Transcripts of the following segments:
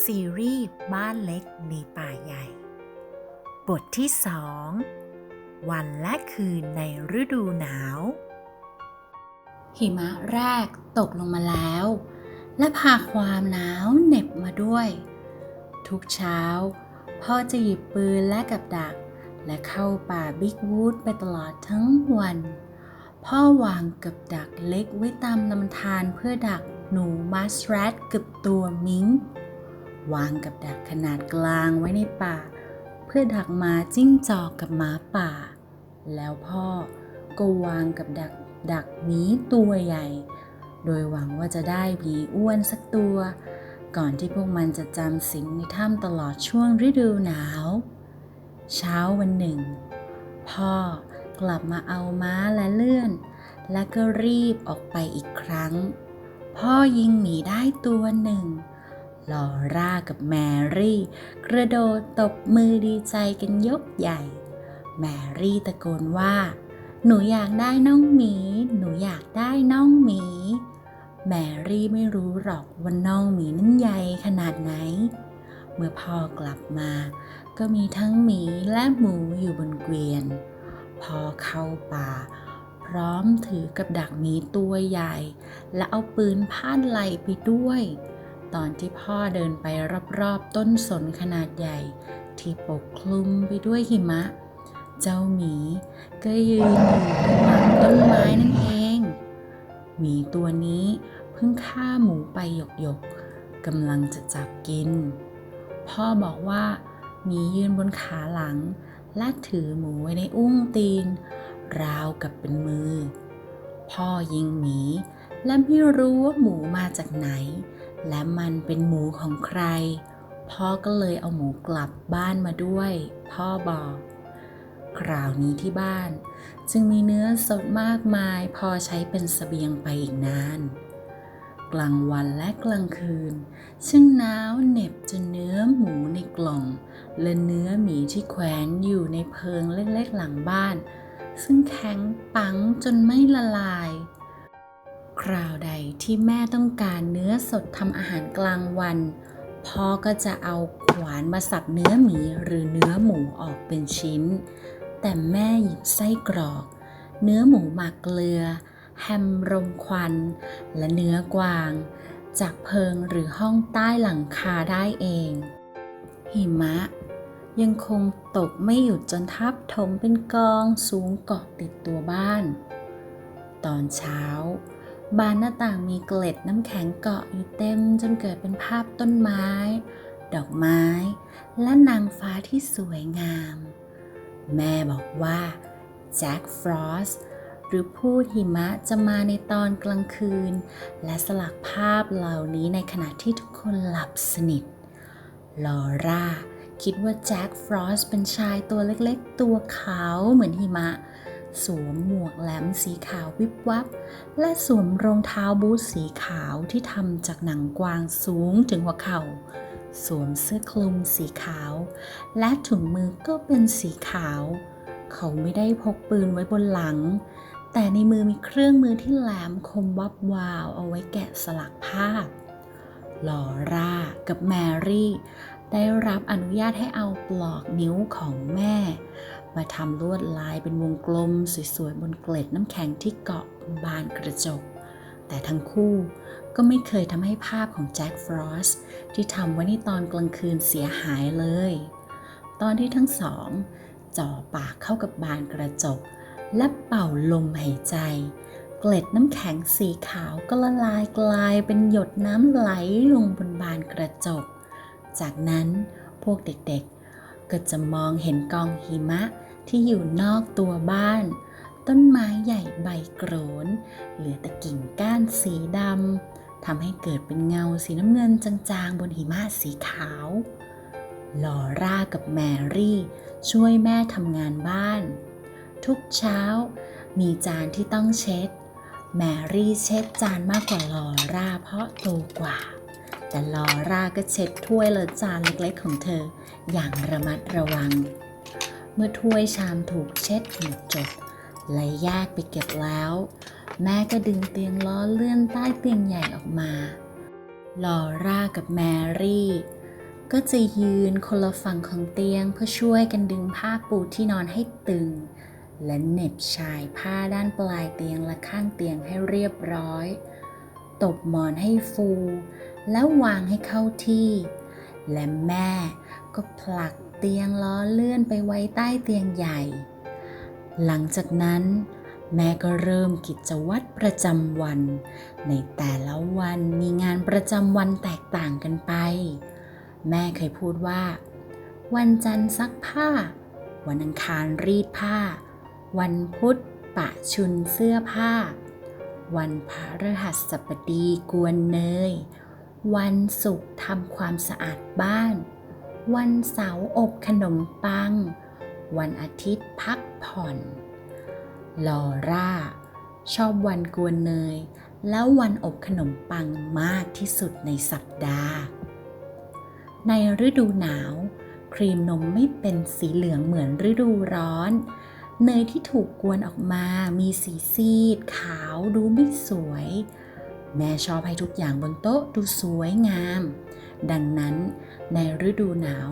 ซีรีส์บ้านเล็กในป่าใหญ่ บทที่สองวันและคืนในฤดูหนาว หิมะแรกตกลงมาแล้ว และพาความหนาวเหน็บมาด้วย ทุกเช้า พ่อจะหยิบปืนและกับดัก และเข้าป่าบิ๊กวูดไปตลอดทั้งวัน พ่อวางกับดักเล็กไว้ตามลำธารเพื่อดักหนูมัสแรดกับตัวมิง วางกับดักขนาดกลางไว้ในป่า เพื่อดักหมาจิ้งจอกกับหมาป่า แล้วพ่อก็วางกับดักดักหมีตัวใหญ่ โดยหวังว่าจะได้หมีอ้วนสักตัว ก่อนที่พวกมันจะจำสิงในถ้ำตลอดช่วงฤดูหนาว เช้าวันหนึ่ง พ่อกลับมาเอาม้าและเลื่อน และก็รีบออกไปอีกครั้ง พ่อยิงหมีได้ตัวหนึ่ง ลอร่ากับแมรี่ กระโดดตบมือดีใจกันยกใหญ่ แมรี่ตะโกนว่า หนูอยากได้น้องหมี หนูอยากได้น้องหมี แมรี่ไม่รู้หรอกว่าน้องหมีนั้นใหญ่ขนาดไหน เมื่อพ่อกลับมา ก็มีทั้งหมีและหมูอยู่บนเกวียน พอเข้าป่า พร้อมถือกับดักหมีตัวใหญ่ และเอาปืนพาดไหลไปด้วย ตอนที่พ่อเดินไปรอบๆต้นสนขนาดใหญ่ ที่ปกคลุมไปด้วยหิมะ เจ้าหมีก็ยืนอยู่บนหลังต้นไม้นั่นเอง หมีตัวนี้เพิ่งฆ่าหมูไปหยกๆกำลังจะจับกิน พ่อบอกว่าหมียืนบนขาหลัง และถือหมูไว้ในอุ้งตีน ราวกับเป็นมือ พ่อยิงหมีและไม่รู้ว่าหมูมาจากไหน และมันเป็นหมูของใคร พ่อก็เลยเอาหมูกลับบ้านมาด้วย พ่อบอก คราวนี้ที่บ้าน จึงมีเนื้อสดมากมาย พอใช้เป็นสเสบียงไปอีกนาน กลางวันและกลางคืนช่งหนาวเหน็บจนเนื้อหมูในกล่อง และเนื้อหมีที่แขวนอยู่ในเพิงเล็กๆหลังบ้าน ซึ่งแข็งปังจนไม่ละลาย คราวใดที่แม่ต้องการเนื้อสดทำอาหารกลางวัน พ่อก็จะเอาขวานมาสับเนื้อหมีหรือเนื้อหมูออกเป็นชิ้น แต่แม่หยิบไส้กรอก เนื้อหมูหมักเกลือ แฮมรมควัน และเนื้อกวาง จากเพิงหรือห้องใต้หลังคาได้เอง หิมะยังคงตกไม่หยุดจนทับถมเป็นกองสูงเกาะติดตัวบ้าน ตอนเช้า บานหน้าต่างมีเกล็ดน้ำแข็งเกาะอยู่เต็มจนเกิดเป็นภาพต้นไม้ ดอกไม้ และนางฟ้าที่สวยงาม แม่บอกว่าแจ็คฟรอสหรือพูดหิมะจะมาในตอนกลางคืน และสลักภาพเหล่านี้ในขณะที่ทุกคนหลับสนิท ลอร่าคิดว่าแจ็คฟรอสเป็นชายตัวเล็กๆ ตัวขาวเหมือนหิมะ สวมหมวกแหลมสีขาววิบวับ และสวมรองเท้าบูทสีขาวที่ทำจากหนังกวางสูงถึงหัวเข่า สวมเสื้อคลุมสีขาว และถุงมือก็เป็นสีขาว เขาไม่ได้พกปืนไว้บนหลัง แต่ในมือมีเครื่องมือที่แหลมคมวับวาวเอาไว้แกะสลักภาพลอร่ากับแมรี่ได้รับอนุญาตให้เอาปลอกนิ้วของแม่ มาทำลวดลายเป็นวงกลม สวยๆ บนเกล็ดน้ำแข็งที่เกาะบนบานกระจก แต่ทั้งคู่ก็ไม่เคยทำให้ภาพของแจ็คฟรอสที่ทำไว้ในตอนกลางคืนเสียหายเลย ตอนที่ทั้งสองจ่อปากเข้ากับบานกระจก และเป่าลมหายใจ เกล็ดน้ำแข็งสีขาวก็ละลายกลายเป็นหยดน้ำไหลลงบนบานกระจก จากนั้นพวกเด็กๆ ก็จะมองเห็นกองหิมะ ที่อยู่นอกตัวบ้าน ต้นไม้ใหญ่ใบโกรน เหลือแต่กิ่งก้านสีดำทำให้เกิดเป็นเงาสีน้ำเงินจางๆ บนหิมะสีขาวลอร่ากับแมรี่ ช่วยแม่ทำงานบ้าน ทุกเช้า มีจานที่ต้องเช็ด แมรี่เช็ดจานมากกว่าลอร่าเพราะโตกว่า แต่ลอร่าก็เช็ดถ้วยและจานเล็กๆของเธอ อย่างระมัดระวัง เมื่อถ้วยชามถูกเช็ดหมดจดและแยกไปเก็บแล้ว แม่ก็ดึงเตียงล้อเลื่อนใต้เตียงใหญ่ออกมา ลอร่ากับแมรี่ ก็จะยืนคนละฝั่งของเตียงเพื่อช่วยกันดึงผ้าปูที่นอนให้ตึง และเหน็บชายผ้าด้านปลายเตียงและข้างเตียงให้เรียบร้อย ตบหมอนให้ฟู แล้ววางให้เข้าที่ และแม่ก็ผลัก เตียงล้อเลื่อนไปไว้ใต้เตียงใหญ่ หลังจากนั้นแม่ก็เริ่มกิจวัตรประจำวัน ในแต่ละวันมีงานประจำวันแตกต่างกันไป แม่เคยพูดว่า วันจันทร์ซักผ้า วันอังคารรีดผ้า วันพุธปะชุนเสื้อผ้า วันพฤหัสบดีกวนเนย วันศุกร์ทำความสะอาดบ้าน วันเสาร์อบขนมปัง วันอาทิตย์พักผ่อน ลอร่า ชอบวันกวนเนย แล้ววันอบขนมปังมากที่สุดในสัปดาห์ ในฤดูหนาว ครีมนมไม่เป็นสีเหลืองเหมือนฤดูร้อน เนยที่ถูกกวนออกมา มีสีซีด ขาวดูไม่สวย แม่ชอบให้ทุกอย่างบนโต๊ะดูสวยงาม ดังนั้นในฤดูหนาว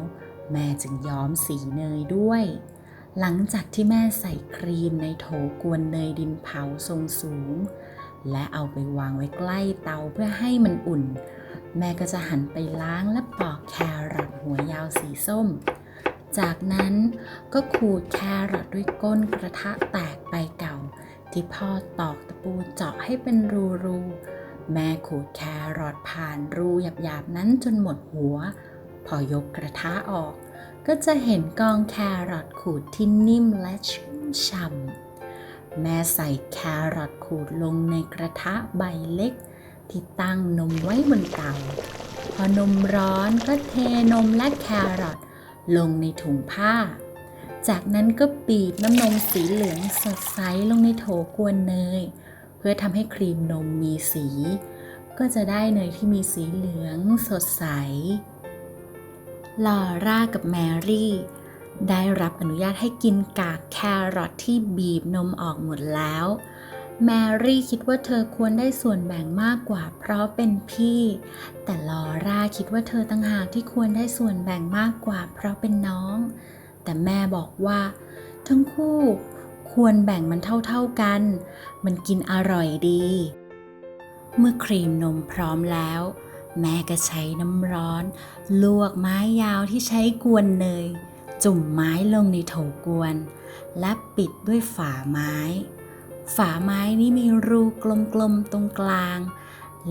แม่จึงย้อมสีเนยด้วย หลังจากที่แม่ใส่ครีมในโถกวนเนยดินเผาทรงสูง และเอาไปวางไว้ใกล้เตาเพื่อให้มันอุ่น แม่ก็จะหันไปล้างและปอกแครอทหัวยาวสีส้ม จากนั้นก็ขูดแครอทด้วยก้นกระทะแตกใบเก่า ที่พ่อตอกตะปูเจาะให้เป็นรูๆ แม่ขูดแครอทผ่านรูหยาบๆนั้นจนหมดหัว พอยกกระทะออก ก็จะเห็นกองแครอทขูดที่นิ่มและชุ่มฉ่ำแม่ใส่แครอทขูดลงในกระทะใบเล็ก ที่ตั้งนมไว้บนเตาพอนมร้อนก็เทนมและแครอทลงในถุงผ้า จากนั้นก็บีบน้ำนมสีเหลืองสดใสลงในโถกวนเนย เพื่อทำให้ครีมนมมีสี ก็จะได้เนยที่มีสีเหลืองสดใส ลอร่ากับแมรี่ ได้รับอนุญาตให้กินกากแครอทที่บีบนมออกหมดแล้ว แมรี่คิดว่าเธอควรได้ส่วนแบ่งมากกว่าเพราะเป็นพี่ แต่ลอร่าคิดว่าเธอต่างหากที่ควรได้ส่วนแบ่งมากกว่าเพราะเป็นน้อง แต่แม่บอกว่า ทั้งคู่ ควรแบ่งมันเท่าๆกัน มันกินอร่อยดี เมื่อครีมนมพร้อมแล้ว แม่ก็ใช้น้ำร้อน ลวกไม้ยาวที่ใช้กวนเนย จุ่มไม้ลงในโถกวน และปิดด้วยฝาไม้ ฝาไม้นี้มีรูกลมๆตรงกลาง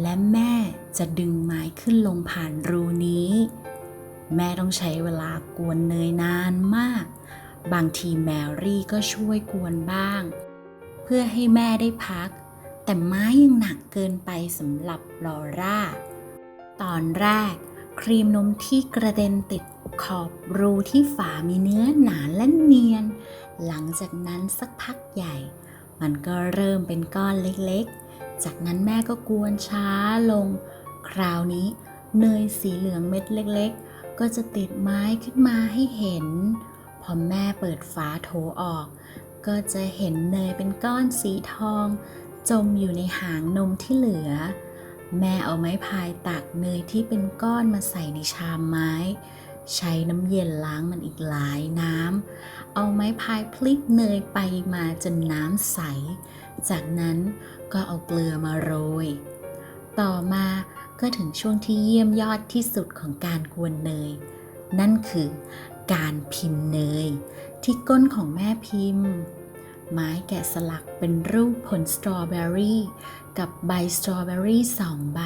และแม่จะดึงไม้ขึ้นลงผ่านรูนี้ แม่ต้องใช้เวลากวนเนยนานมาก บางทีแมรี่ก็ช่วยกวนบ้าง เพื่อให้แม่ได้พัก แต่ไม้ยังหนักเกินไปสำหรับลอร่า ตอนแรก ครีมนมที่กระเด็นติดขอบรูที่ฝามีเนื้อหนาและเนียน หลังจากนั้นสักพักใหญ่ มันก็เริ่มเป็นก้อนเล็กๆ จากนั้นแม่ก็กวนช้าลง คราวนี้เนยสีเหลืองเม็ดเล็กๆ ก็จะติดไม้ขึ้นมาให้เห็น พอแม่เปิดฝาโถออก ก็จะเห็นเนยเป็นก้อนสีทอง จมอยู่ในหางนมที่เหลือ แม่เอาไม้พายตักเนยที่เป็นก้อนมาใส่ในชามไม้ ใช้น้ำเย็นล้างมันอีกหลายน้ำ เอาไม้พายพลิกเนยไปมาจนน้ำใส จากนั้นก็เอาเกลือมาโรย ต่อมาก็ถึงช่วงที่เยี่ยมยอดที่สุดของการกวนเนย นั่นคือ การพิมพ์เนย ที่ก้นของแม่พิมพ์ ไม้แกะสลักเป็นรูปผลสตรอเบอรี่กับใบสตรอเบอรี่สองใบ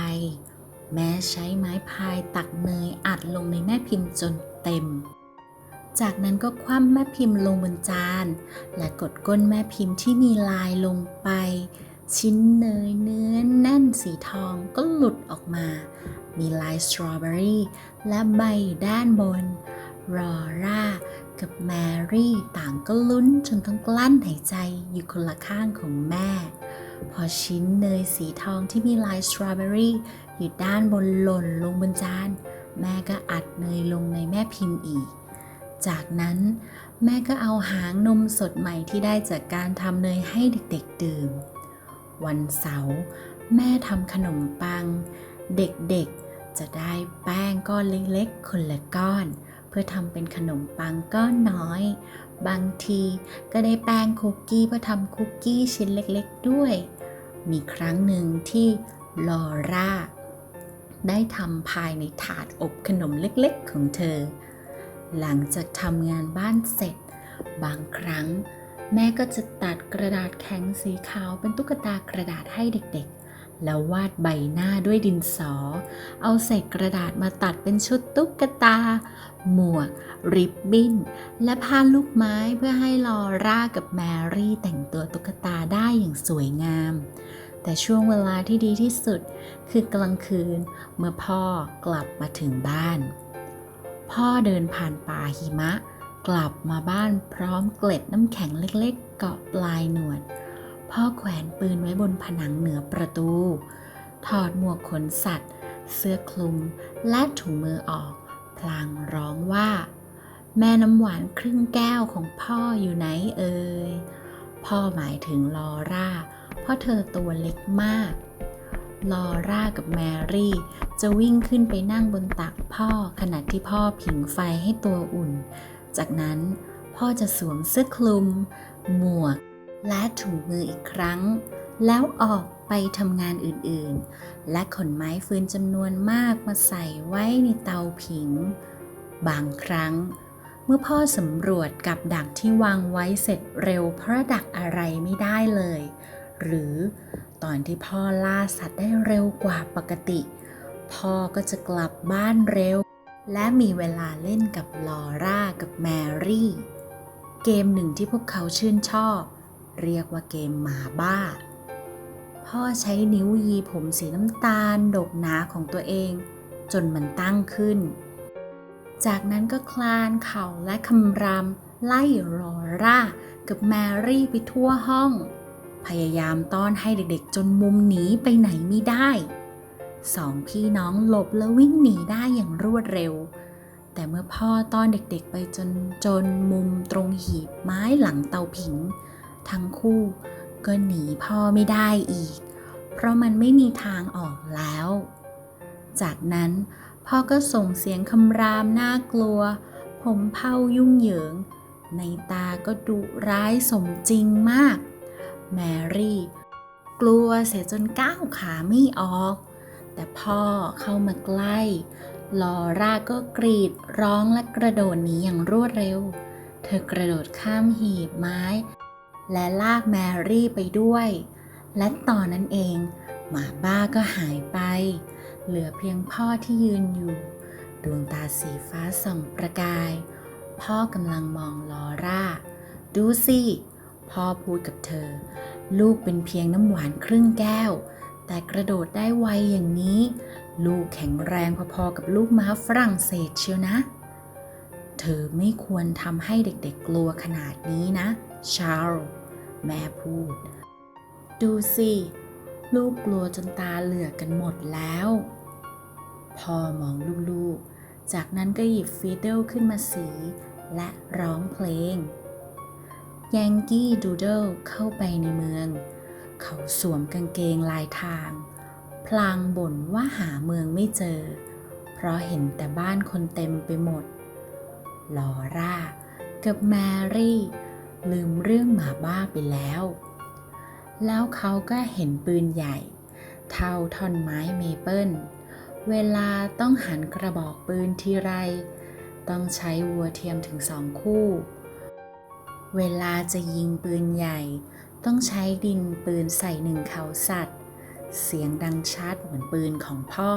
แม่ใช้ไม้พายตักเนยอัดลงในแม่พิมพ์จนเต็ม จากนั้นก็คว่ำแม่พิมพ์ลงบนจาน และกดก้นแม่พิมพ์ที่มีลายลงไป ชิ้นเนยเนื้อแน่นสีทองก็หลุดออกมา มีลายสตรอเบอรี่และใบด้านบน รอร่า กับแมรี่ต่างก็ลุ้นจนต้องกลั้นหายใจอยู่คนละข้างของแม่ พอชิ้นเนยสีทองที่มีลายสตรอเบอรี่อยู่ด้านบนหล่นลงบนจาน แม่ก็อัดเนยลงในแม่พิมพ์อีก จากนั้นแม่ก็เอาหางนมสดใหม่ที่ได้จากการทำเนยให้เด็กๆดื่ม วันเสาร์แม่ทำขนมปัง เด็กๆจะได้แป้งก้อนเล็กๆคนละก้อน พื่อทำเป็นขนมปังก้อนน้อย บางทีก็ได้แป้งคุกกี้เพื่อทำคุกกี้ชิ้นเล็กๆด้วย มีครั้งหนึ่งที่ลอร่าได้ทำภายในถาดอบขนมเล็กๆของเธอ หลังจากทำงานบ้านเสร็จ บางครั้ง แม่ก็จะตัดกระดาษแข็งสีขาวเป็นตุ๊กตากระดาษให้เด็กๆ แล้ววาดใบหน้าด้วยดินสอ เอาใส่กระดาษมาตัดเป็นชุดตุ๊กตา หมวก ริบบิ้น และผ้าลูกไม้เพื่อให้ลอร่ากับแมรี่แต่งตัวตุ๊กตาได้อย่างสวยงาม แต่ช่วงเวลาที่ดีที่สุดคือกลางคืนเมื่อพ่อกลับมาถึงบ้าน พ่อเดินผ่านป่าหิมะ กลับมาบ้านพร้อมเกล็ดน้ำแข็งเล็กๆ เกาะปลายหนวด พ่อแขวนปืนไว้บนผนังเหนือประตู ถอดหมวกขนสัตว์ เสื้อคลุม และถุงมือออก พลางร้องว่า แม่น้ำหวานครึ่งแก้วของพ่ออยู่ไหนเอ่ย พ่อหมายถึงลอร่า เพราะเธอตัวเล็กมาก ลอร่ากับแมรี่ จะวิ่งขึ้นไปนั่งบนตักพ่อขณะที่พ่อผิงไฟให้ตัวอุ่น จากนั้นพ่อจะสวมเสื้อคลุม หมวก และถุงมืออีกครั้ง แล้วออกไปทำงานอื่นๆ และขนไม้ฟืนจำนวนมากมาใส่ไว้ในเตาผิง บางครั้ง เมื่อพ่อสำรวจกับดักที่วางไว้เสร็จเร็วเพราะดักอะไรไม่ได้เลย หรือตอนที่พ่อล่าสัตว์ได้เร็วกว่าปกติ พ่อก็จะกลับบ้านเร็ว และมีเวลาเล่นกับลอร่ากับแมรี่ เกมหนึ่งที่พวกเขาชื่นชอบ เรียกว่าเกมหมาบ้า พ่อใช้นิ้วยีผมสีน้ำตาล ดกหนาของตัวเอง จนมันตั้งขึ้น จากนั้นก็คลานเข่าและคำรามไล่ลอร่ากับแมรี่ไปทั่วห้อง พยายามต้อนให้เด็กๆ จนมุมหนีไปไหนไม่ได้สองพี่น้องหลบและวิ่งหนีได้อย่างรวดเร็ว แต่เมื่อพ่อต้อนเด็กๆไปจนจนมุมตรงหีบไม้หลังเตาผิง ทั้งคู่ก็หนีพ่อไม่ได้อีก เพราะมันไม่มีทางออกแล้ว จากนั้นพ่อก็ส่งเสียงคำรามน่ากลัว ผมเผายุ่งเหยิง ในตาก็ดุร้ายสมจริงมาก แมรี่ กลัวเสียจนก้าวขาไม่ออก แต่พ่อเข้ามาใกล้ลอร่าก็กรีดร้องและกระโดดหนีอย่างรวดเร็ว เธอกระโดดข้ามหีบไม้ และลากแมรี่ไปด้วย และตอนนั้นเอง หมาบ้าก็หายไป เหลือเพียงพ่อที่ยืนอยู่ ดวงตาสีฟ้าส่องประกาย พ่อกำลังมองลอร่า ดูสิ พ่อพูดกับเธอ ลูกเป็นเพียงน้ำหวานครึ่งแก้ว แต่กระโดดได้ไวอย่างนี้ ลูกแข็งแรงพอๆกับลูกม้าฝรั่งเศสเชียวนะเธอไม่ควรทำให้เด็กๆกลัวขนาดนี้นะ ชาร์ล แม่พูด ดูสิ ลูกกลัวจนตาเหลือกกันหมดแล้ว พ่อมองลูกๆ จากนั้นก็หยิบฟีเดิลขึ้นมาสี และร้องเพลง ยังกี้ดูเดิลเข้าไปในเมือง เขาสวมกางเกงลายทาง พลางบ่นว่าหาเมืองไม่เจอ เพราะเห็นแต่บ้านคนเต็มไปหมด ลอร่ากับแมรี่ ลืมเรื่องหมาบ้าไปแล้ว แล้วเขาก็เห็นปืนใหญ่ เท่าท่อนไม้เมเปิลเวลาต้องหันกระบอกปืนทีไร ต้องใช้วัวเทียมถึงสองคู่ เวลาจะยิงปืนใหญ่ ต้องใช้ดินปืนใส่หนึ่งเขาสัตว์ เสียงดังชัดเหมือนปืนของพ่อ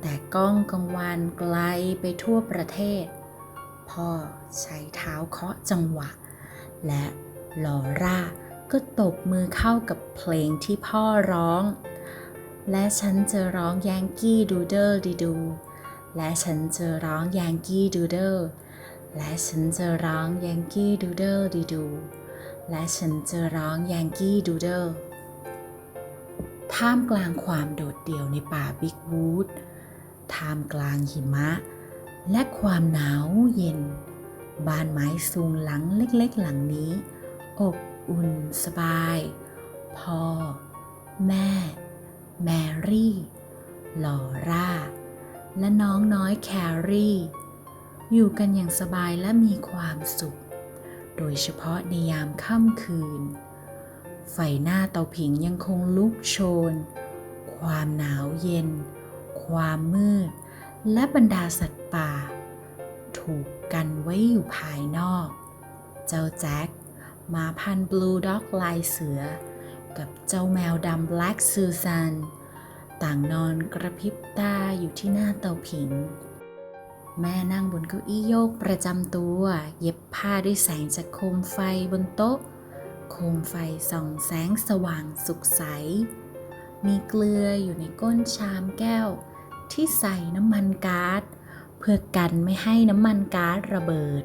แต่ก้องกังวานไกลไปทั่วประเทศ พ่อใช้เท้าเคาะจังหวะ และลอร่าก็ตบมือเข้ากับเพลงที่พ่อร้อง และฉันจะร้องยังกี้ดูเดิลดีดู และฉันจะร้องยังกี้ดูเดิลและฉันจะร้องยังกี้ดูเดิลดีดู และฉันจะร้องยังกี้ดูเดิลท่ามกลางความโดดเดี่ยวในป่าบิ๊กวูด ท่ามกลางหิมะ และความหนาวเย็น บ้านไม้สูงหลังเล็กๆ หลังนี้ อบอุ่นสบาย พ่อ แม่ แมรี่ ลอร่า และน้องน้อยแครี่ อยู่กันอย่างสบายและมีความสุข โดยเฉพาะในยามค่ำคืน ไฟหน้าเตาผิงยังคงลุกโชน ความหนาวเย็น ความมืด และบรรดาสัตว์ป่า ถูกกันไว้อยู่ภายนอก เจ้าแจ็คหมาพันธุ์บลูด็อกลายเสือ กับเจ้าแมวดำแบล็กซูซานต่างนอนกระพริบตาอยู่ที่หน้าเตาผิง แม่นั่งบนเก้าอี้โยกประจำตัว เย็บผ้าด้วยแสงจากโคมไฟบนโต๊ะ โคมไฟส่องแสงสว่างสุขใส มีเกลืออยู่ในก้นชามแก้ว ที่ใส่น้ำมันก๊าซ พื่อกันไม่ให้น้ำมันก๊าซระเบิด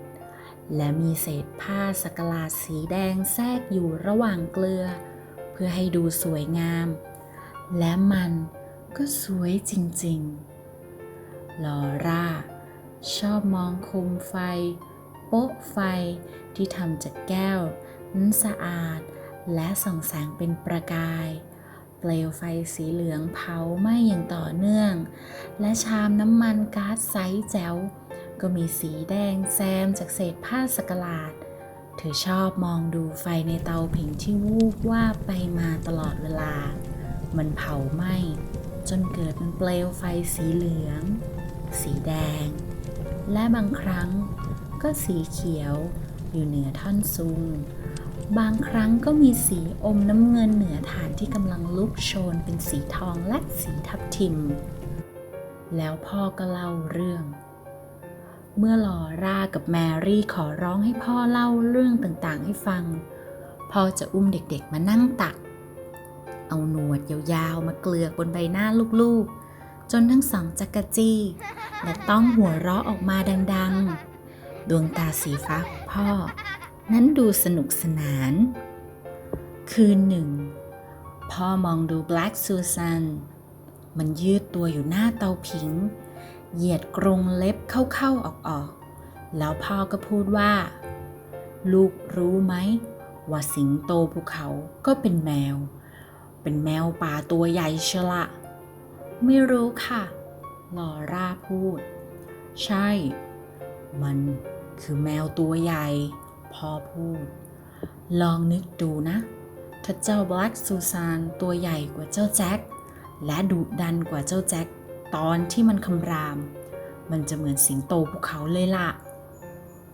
และมีเศษผ้าสกลาดสีแดงแทรกอยู่ระหว่างเกลือ เพื่อให้ดูสวยงาม และมันก็สวยจริงๆ ลอร่า ชอบมองคมไฟ โป๊ะไฟที่ทำจากแก้วนั้นสะอาด และส่องแสงเป็นประกาย เปลวไฟสีเหลืองเผาไหม้อย่างต่อเนื่อง และชามน้ำมันก๊าซใสแจ๋วก็มีสีแดงแซมจากเศษผ้าสกลาด เธอชอบมองดูไฟในเตาผิงที่วูบว่าไปมาตลอดเวลา มันเผาไหม้จนเกิดเป็นเปลวไฟสีเหลือง สีแดง และบางครั้งก็สีเขียวอยู่เหนือท่อนซุง บางครั้งก็มีสีอมน้ำเงินเหนือฐานที่กำลังลุกโชนเป็นสีทองและสีทับทิม แล้วพ่อก็เล่าเรื่อง เมื่อลอร่ากับแมรี่ขอร้องให้พ่อเล่าเรื่องต่างๆ ให้ฟัง พ่อจะอุ้มเด็กๆมานั่งตัก เอาหนวดยาวๆมาเกลือกบนใบหน้าลูกๆ จนทั้งสองจักรจี้และต้องหัวเราะออกมาดังๆ ดวงตาสีฟ้าของพ่อ นั้นดูสนุกสนาน คืนหนึ่ง พ่อมองดู Black Susan มันยืดตัวอยู่หน้าเตาผิง เหยียดกรงเล็บเข้าๆออกๆ แล้วพ่อก็พูดว่า ลูกรู้ไหม ว่าสิงโตภูเขาก็เป็นแมว เป็นแมวป่าตัวใหญ่ชละ ไม่รู้ค่ะ ลอร่าพูด ใช่ มันคือแมวตัวใหญ่ พ่อพูด ลองนึกดูนะ ถ้าเจ้า Black Susan ตัวใหญ่กว่าเจ้าแจ็ค และดุดันกว่าเจ้าแจ็ค ตอนที่มันคำราม มันจะเหมือนสิงโตภูเขาเลยล่ะ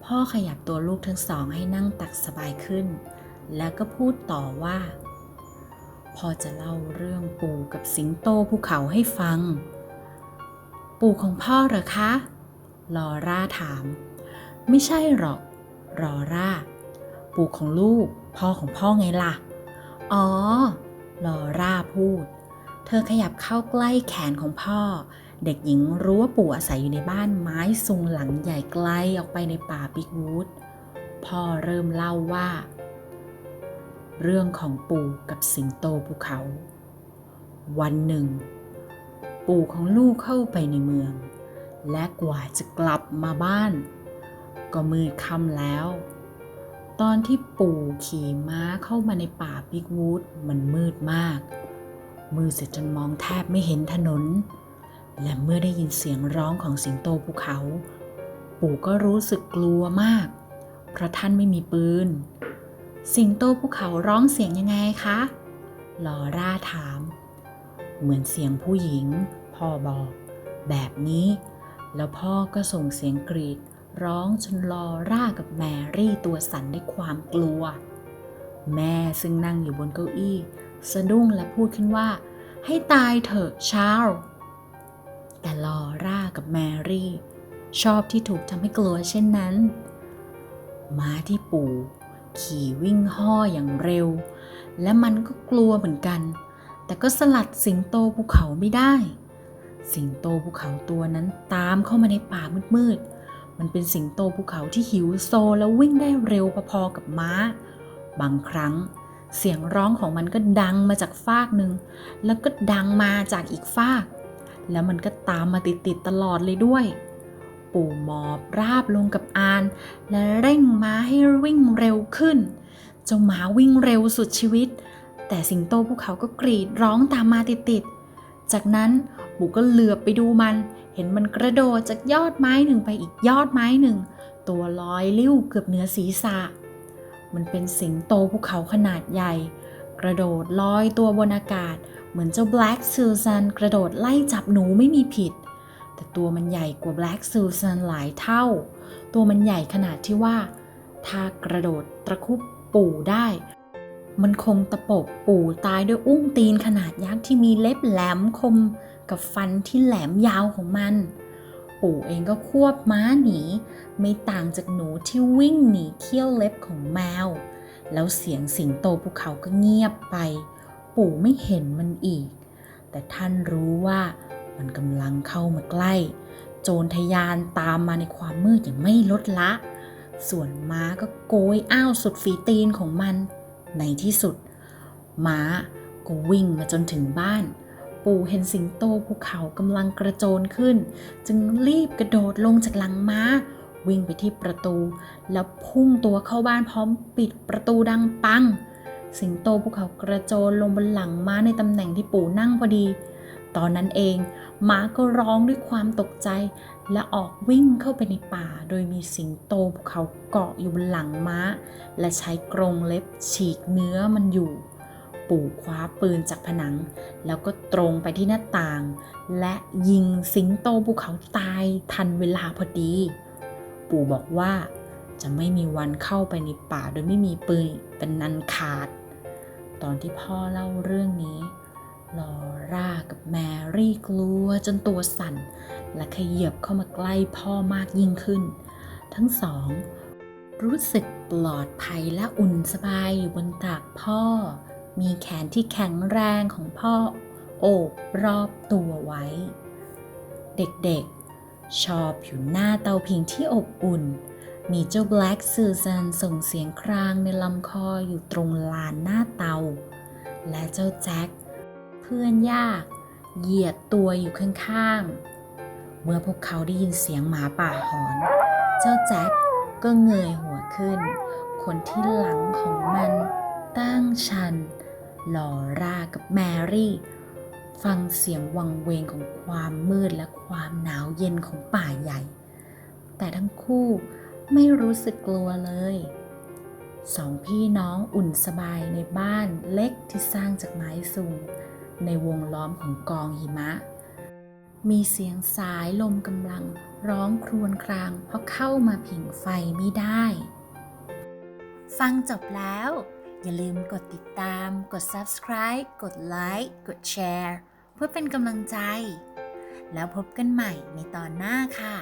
พ่อขยับตัวลูกทั้งสองให้นั่งตักสบายขึ้น แล้วก็พูดต่อว่าพ่อจะเล่าเรื่องปู่กับสิงโตภูเขาให้ฟัง ปู่ของพ่อเหรอคะ ลอร่าถาม ไม่ใช่หรอก ลอร่า ปู่ของลูก พ่อของพ่อไงล่ะ อ๋อ ลอร่าพูด เธอขยับเข้าใกล้แขนของพ่อ เด็กหญิงรู้ว่าปู่อาศัยอยู่ในบ้านไม้ซุงหลังใหญ่ไกลออกไปในป่าบิ๊กวูดพ่อเริ่มเล่าว่า เรื่องของปู่กับสิงโตภูเขา วันหนึ่ง ปู่ของลูกเข้าไปในเมือง และกว่าจะกลับมาบ้าน ก็มืดค่ำแล้ว ตอนที่ปู่ขี่ม้าเข้ามาในป่าบิ๊กวูดมันมืดมาก มืดเสียจนมองแทบไม่เห็นถนน และเมื่อได้ยินเสียงร้องของสิงโตภูเขา ปู่ก็รู้สึกกลัวมาก เพราะท่านไม่มีปืน สิงโตภูเขาร้องเสียงยังไงคะลอร่าถาม เหมือนเสียงผู้หญิง พ่อบอก แบบนี้ แล้วพ่อก็ส่งเสียงกรีด ร้องจนลอร่ากับแมรี่ตัวสั่นด้วยความกลัว แม่ซึ่งนั่งอยู่บนเก้าอี้สะดุ้งและพูดขึ้นว่า ให้ตายเถอะชาร์ลแต่ลอร่ากับแมรี่ ชอบที่ถูกทำให้กลัวเช่นนั้น ม้าที่ปู่ขี่วิ่งห่ออย่างเร็ว และมันก็กลัวเหมือนกัน แต่ก็สลัดสิงโตภูเขาไม่ได้ สิงโตภูเขาตัวนั้นตามเข้ามาในป่ามืดๆ มันเป็นสิงโตภูเขาที่หิวโซแล้ววิ่งได้เร็วพอๆกับม้า บางครั้งเสียงร้องของมันก็ดังมาจากฟากหนึ่ง แล้วก็ดังมาจากอีกฟาก แล้วมันก็ตามมาติดๆตลอดเลยด้วย ปู่หมอบราบลงกับอาน และเร่งม้าให้วิ่งเร็วขึ้น เจ้าหมาวิ่งเร็วสุดชีวิต แต่สิงโตภูเขาก็กรีดร้องตามมาติดๆจากนั้น ปู่ก็เหลือบไปดูมัน เห็นมันกระโดดจากยอดไม้หนึ่งไปอีกยอดไม้หนึ่ง ตัวลอยลิ้วเกือบเหนือศีรษะ มันเป็นสิงโตภูเขาขนาดใหญ่ กระโดดลอยตัวบนอากาศ เหมือนเจ้า Black Susan กระโดดไล่จับหนูไม่มีผิด แต่ตัวมันใหญ่กว่า Black Susan หลายเท่า ตัวมันใหญ่ขนาดที่ว่า ถ้ากระโดดตะคุบปู่ได้มันคงตะปบปู่ตายด้วยอุ้งตีนขนาดยักษ์ที่มีเล็บแหลมคม กับฟันที่แหลมยาวของมัน ปู่เองก็ควบม้าหนี ไม่ต่างจากหนูที่วิ่งหนีเขี้ยวเล็บของแมว แล้วเสียงสิงโตภูเขาก็เงียบไป ปู่ไม่เห็นมันอีก แต่ท่านรู้ว่ามันกำลังเข้ามาใกล้ โจรทยานตามมาในความมืดอย่างไม่ลดละ ส่วนม้าก็โกยอ้าวสุดฝีตีนของมัน ในที่สุด ม้าก็วิ่งมาจนถึงบ้าน ปู่เห็นสิงโตภูเขากำลังกระโจนขึ้น จึงรีบกระโดดลงจากหลังม้า วิ่งไปที่ประตู แล้วพุ่งตัวเข้าบ้านพร้อมปิดประตูดังปัง สิงโตภูเขากระโจนลงบนหลังม้าในตำแหน่งที่ปู่นั่งพอดี ตอนนั้นเองม้าก็ร้องด้วยความตกใจ และออกวิ่งเข้าไปในป่า โดยมีสิงโตภูเขาเกาะอยู่บนหลังม้า และใช้กรงเล็บฉีกเนื้อมันอยู่ ปู่คว้าปืนจากผนัง แล้วก็ตรงไปที่หน้าต่าง และยิงสิงโตภูเขาตายทันเวลาพอดี ปู่บอกว่าจะไม่มีวันเข้าไปในป่าโดยไม่มีปืนเป็นนันขาด ตอนที่พ่อเล่าเรื่องนี้ลอร่ากับแมรี่กลัวจนตัวสั่น และขยับเข้ามาใกล้พ่อมากยิ่งขึ้น ทั้งสอง รู้สึกปลอดภัยและอุ่นสบายอยู่บนตักพ่อ มีแขนที่แข็งแรงของพ่อโอบรอบตัวไว้ เด็กๆ ชอบอยู่หน้าเตาผิงที่อบอุ่น มีเจ้า Black Susan ส่งเสียงครางในลำคออยู่ตรงลานหน้าเตา และเจ้าแจ็คเพื่อนยาก เหยียดตัวอยู่ข้างๆ เมื่อพวกเขาได้ยินเสียงหมาป่าหอน เจ้าแจ็คก็เงยหัวขึ้น คนที่หลังของมันตั้งชัน ลอร่ากับแมรี่ ฟังเสียงวังเวงของความมืดและความหนาวเย็นของป่าใหญ่ แต่ทั้งคู่ไม่รู้สึกกลัวเลย สองพี่น้องอุ่นสบายในบ้านเล็กที่สร้างจากไม้สูง ในวงล้อมของกองหิมะ มีเสียงสายลมกำลังร้องครวญครางเพราะเข้ามาผิงไฟไม่ได้ ฟังจบแล้ว อย่าลืมกดติดตาม กด subscribe กดไลค์กดแชร์เพื่อเป็นกำลังใจ แล้วพบกันใหม่ในตอนหน้าค่ะ